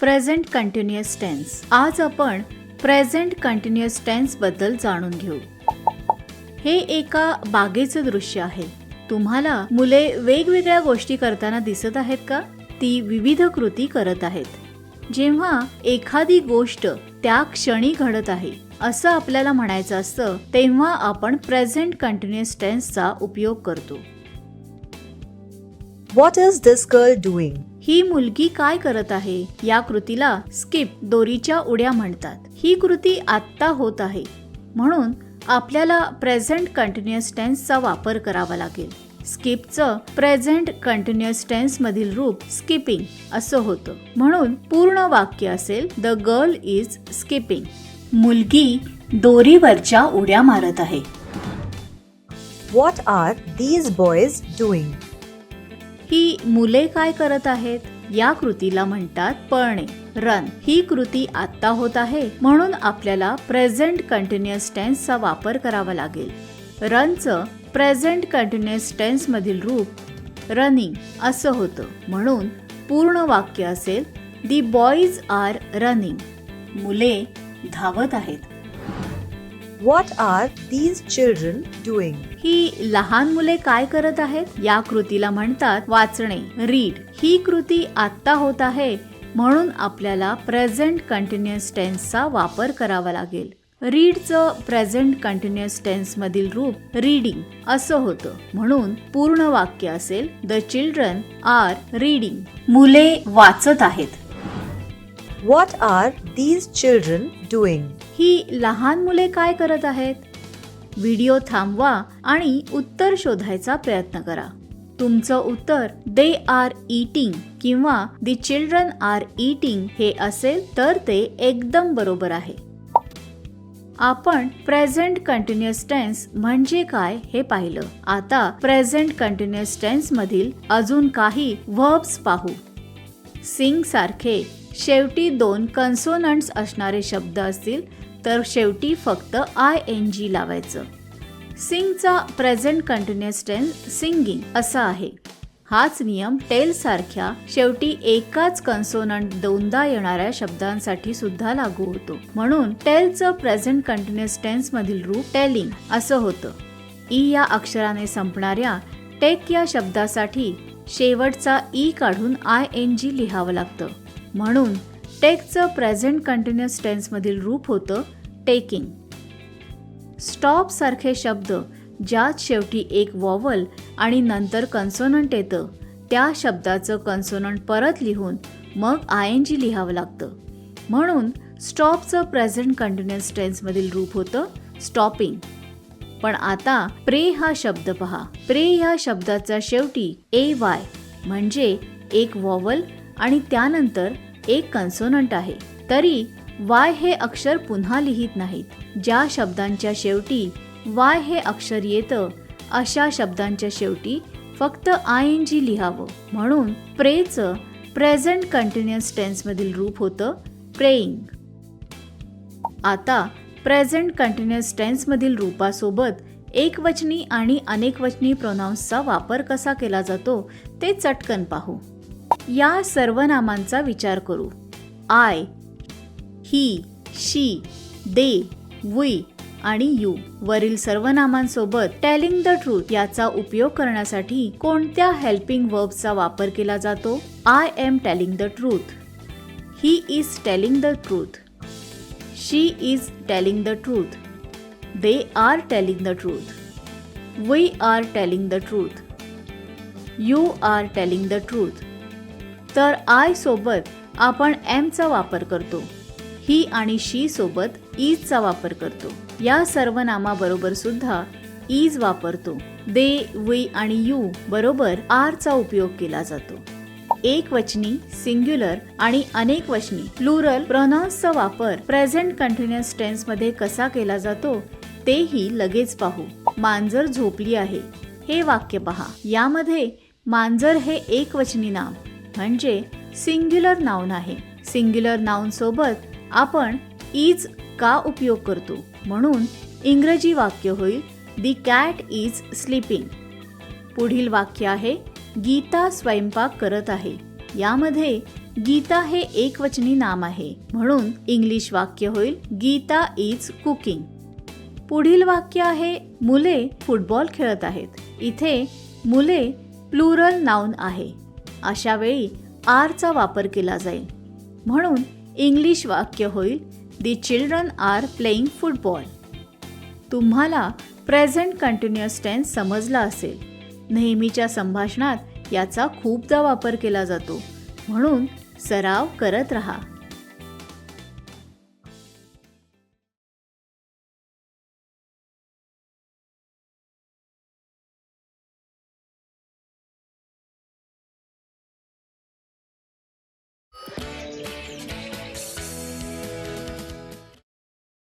Present continuous tense आज आपण present continuous टेन्सबद्दल जाणून घेऊ. हे एका बागेचं दृश्य आहे. तुम्हाला मुले वेगवेगळ्या गोष्टी करताना दिसत आहेत का? ती विविध कृती करत आहेत. जेव्हा एखादी गोष्ट त्या क्षणी घडत आहे असं आपल्याला म्हणायचं असतं तेव्हा आपण प्रेझेंट कंटिन्युअस टेन्सचा उपयोग करतो. What is this girl doing ही मुलगी काय करत आहे? या कृतीला स्किप दोरीच्या उड्या म्हणतात. ही कृती आत्ता होत आहे. म्हणून आपल्याला प्रेझेंट कंटिन्युअस टेन्सचा वापर करावा लागेल. स्किपचं प्रेझेंट कंटिन्युअस टेन्स मधील रूप स्किपिंग असं होतं. म्हणून पूर्ण वाक्य असेल द गर्ल इज स्किपिंग मुलगी दोरीवरच्या उड्या मारत आहे. What are these boys doing ही मुले काय करत आहेत? या कृतीला म्हणतात पळणे. रन. ही कृती आत्ता होत आहे. म्हणून आपल्याला प्रेझेंट कंटिन्युअस टेन्सचा वापर करावा लागेल. रनचं प्रेझेंट कंटिन्युअस टेन्स मधील रूप रनिंग असं होतं. म्हणून पूर्ण वाक्य असेल दी बॉईज आर रनिंग मुले धावत आहेत. What are these children doing? ही लहान मुले काय करत आहेत? या कृतीला म्हणतात वाचणे. रीड ही कृती आत्ता होत आहे. म्हणून आपल्याला प्रेझेंट कंटिन्युअस टेन्सचा वापर करावा लागेल. रीडचं प्रेझेंट कंटिन्युअस टेन्स मधील रूप रीडिंग असं होतं. म्हणून पूर्ण वाक्य असेल द चिल्ड्रन आर रीडिंग मुले वाचत आहेत. What are these children doing? ही लहान मुले काय करत आहेत? व्हिडिओ थांबवा आणि उत्तर शोधायचा प्रयत्न करा. तुमचं उत्तर दे आर इटिंग किंवा दी चिल्ड्रन आर इटिंग हे असेल तर ते एकदम बरोबर आहे. आपण प्रेझेंट कंटिन्युअस टेन्स म्हणजे काय हे पाहिलं. आता प्रेझेंट कंटिन्युअस टेन्स मधील अजून काही वर्ब्स पाहू. सिंग सारखे शेवटी दोन कन्सोनंट्स असणारे शब्द असतील तर शेवटी फक्त आय एन जी लावायचं. सिंगचा प्रेझेंट कंटिन्युअस टेन्स सिंगिंग असा आहे. हाच नियम टेलसारख्या शेवटी एकाच कन्सोनंट दोनदा येणाऱ्या शब्दांसाठी सुद्धा लागू होतो. म्हणून टेलचं प्रेझेंट कंटिन्युअस टेन्स मधील रूप टेलिंग असं होतं. ई या अक्षराने संपणाऱ्या टेक या शब्दासाठी शेवटचा ई काढून आय एन जी लिहावं लागतं. म्हणून टेकचं प्रेझेंट कंटिन्युअस टेन्समधील रूप होतं टेकिंग स्टॉप सारखे शब्द ज्यात शेवटी एक वॉवल आणि नंतर कन्सोनंट येतं त्या शब्दाचं कन्सोनंट परत लिहून मग आय एन जी लिहावं लागतं. म्हणून स्टॉपचं प्रेझेंट कंटिन्युअस टेन्समधील रूप होतं स्टॉपिंग पण आता प्रे हा शब्द पहा. प्रे ह्या शब्दाचा शेवटी ए वाय म्हणजे एक वॉवल आणि त्यानंतर एक कन्सोनंट आहे. तरी वाय हे अक्षर पुन्हा लिहित नाहीत. ज्या शब्दांच्या शेवटी वाय हे अक्षर येतं अशा शब्दांच्या शेवटी फक्त आय एन जी लिहावं. म्हणून प्रेचं प्रेझेंट कंटिन्युअस टेन्समधील रूप होतं प्रेईंग आता प्रेझेंट कंटिन्युअस टेन्समधील रूपासोबत एकवचनी आणि अनेकवचनी प्रोनाऊन्सचा वापर कसा केला जातो ते चटकन पाहू. या सर्वनामांचा विचार करू. I he she they we आणि यू वरील सर्वनामांसोबत टेलिंग द ट्रूथ याचा उपयोग करण्यासाठी कोणत्या हेल्पिंग वर्बचा वापर केला जातो? I am telling the truth he is telling the truth she is telling the truth they are telling the truth we are telling the truth you are telling the truth तर I सोबत आपण एमचा वापर करतो. ही आणि शी सोबत ईजचा वापर करतो. या सर्वनामाबरोबर सुद्धा ईज वापरतो. दे वी आणि यू बरोबर आरचा उपयोग केला जातो. एक वचनी सिंग्युलर आणि अनेक वचनी प्लुरल प्रोनाउन्सचा वापर प्रेझेंट कंटिन्युअस टेन्समध्ये कसा केला जातो तेही लगेच पाहू. मांजर झोपली आहे. हे वाक्य पहा. यामध्ये मांजर हे एकवचनी नाम म्हणजे सिंग्युलर नाऊन आहे. सिंग्युलर नाऊन सोबत आपण इज का उपयोग करतो? म्हणून इंग्रजी वाक्य होईल दी कॅट इज स्लीपिंग पुढील वाक्य आहे गीता स्वयंपाक करत आहे. यामध्ये गीता हे एकवचनी नाम आहे. म्हणून इंग्लिश वाक्य होईल गीता इज कुकिंग पुढील वाक्य आहे मुले फुटबॉल खेळत आहेत. इथे मुले प्लुरल नाऊन आहे. अशा वेळी आरचा वापर केला जाईल. म्हणून इंग्लिश वाक्य होईल. The children are playing football तुम्हाला प्रेझेंट कंटिन्युअस टेन्स समजला असेल. नेहमीच्या संभाषणात याचा खूपदा वापर केला जातो. म्हणून सराव करत रहा.